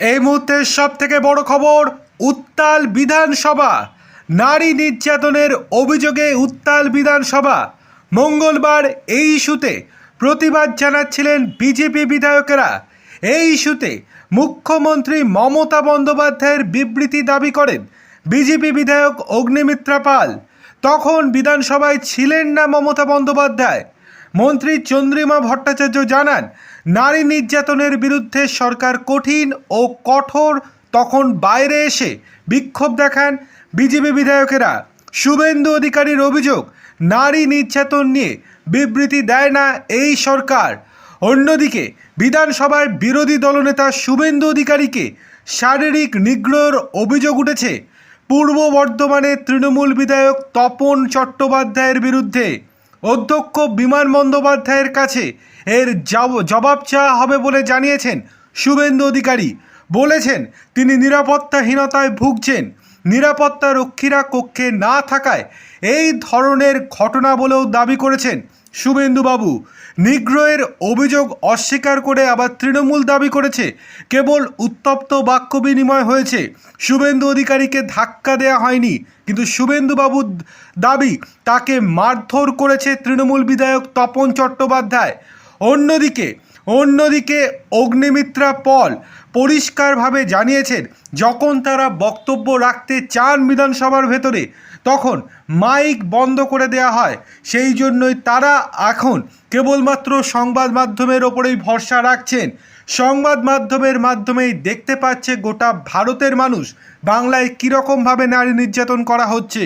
এই মুহূর্তের সব থেকে বড় খবর, উত্তাল বিধানসভা। নারী নির্যাতনের অভিযোগে উত্তাল বিধানসভা। মঙ্গলবার এই ইস্যুতে প্রতিবাদ জানাচ্ছিলেন বিজেপি বিধায়কেরা। এই ইস্যুতে মুখ্যমন্ত্রী মমতা বন্দ্যোপাধ্যায়ের বিবৃতি দাবি করেন বিজেপি বিধায়ক অগ্নিমিত্রা পাল। তখন বিধানসভায় ছিলেন না মমতা বন্দ্যোপাধ্যায়। মন্ত্রী চন্দ্রিমা ভট্টাচার্য জানান, নারী নির্যাতনের বিরুদ্ধে সরকার কঠিন ও কঠোর, তখন বাইরে এসে বিক্ষোভ দেখান বিজেপি বিধায়কেরা। শুভেন্দু অধিকারীর অভিযোগ, নারী নির্যাতন নিয়ে বিবৃতি দেয় না এই সরকার। অন্যদিকে বিধানসভায় বিরোধী দলনেতা শুভেন্দু অধিকারীকে শারীরিক নিগ্রহের অভিযোগ উঠেছে। পূর্ব বর্ধমানের তৃণমূল বিধায়ক তপন চট্টোপাধ্যায়ের বিরুদ্ধে অধ্যক্ষ বিমান বন্দ্যোপাধ্যায়ের কাছে এর জব- জবাব চাওয়া হবে বলে জানিয়েছেন শুভেন্দু অধিকারী। বলেছেন, তিনি নিরাপত্তাহীনতায় ভুগছেন। নিরাপত্তা রক্ষীরা কক্ষে না থাকায় এই ধরনের ঘটনা বলেও দাবি করেছেন শুভেন্দুবাবু। নিগ্রহের অভিযোগ অস্বীকার করে আবার তৃণমূল দাবি করেছে। কেবল উত্তপ্ত বাক্য বিনিময় হয়েছে। শুভেন্দু অধিকারীকে ধাক্কা দেওয়া হয়নি। কিন্তু শুভেন্দুবাবুর দাবি তাকে মারধর করেছে তৃণমূল বিধায়ক তপন চট্টোপাধ্যায়। অন্যদিকে অন্যদিকে অগ্নিমিত্রা পল পরিষ্কারভাবে জানিয়েছেন, যখন তারা বক্তব্য রাখতে চান বিধানসভার ভেতরে, তখন মাইক বন্ধ করে দেয়া হয়। সেই জন্যই তারা এখন কেবলমাত্র সংবাদ মাধ্যমের ওপরেই ভরসা রাখছেন। সংবাদ মাধ্যমের মাধ্যমেই দেখতে পাচ্ছে গোটা ভারতের মানুষ বাংলায় কীরকমভাবে নারী নির্যাতন করা হচ্ছে।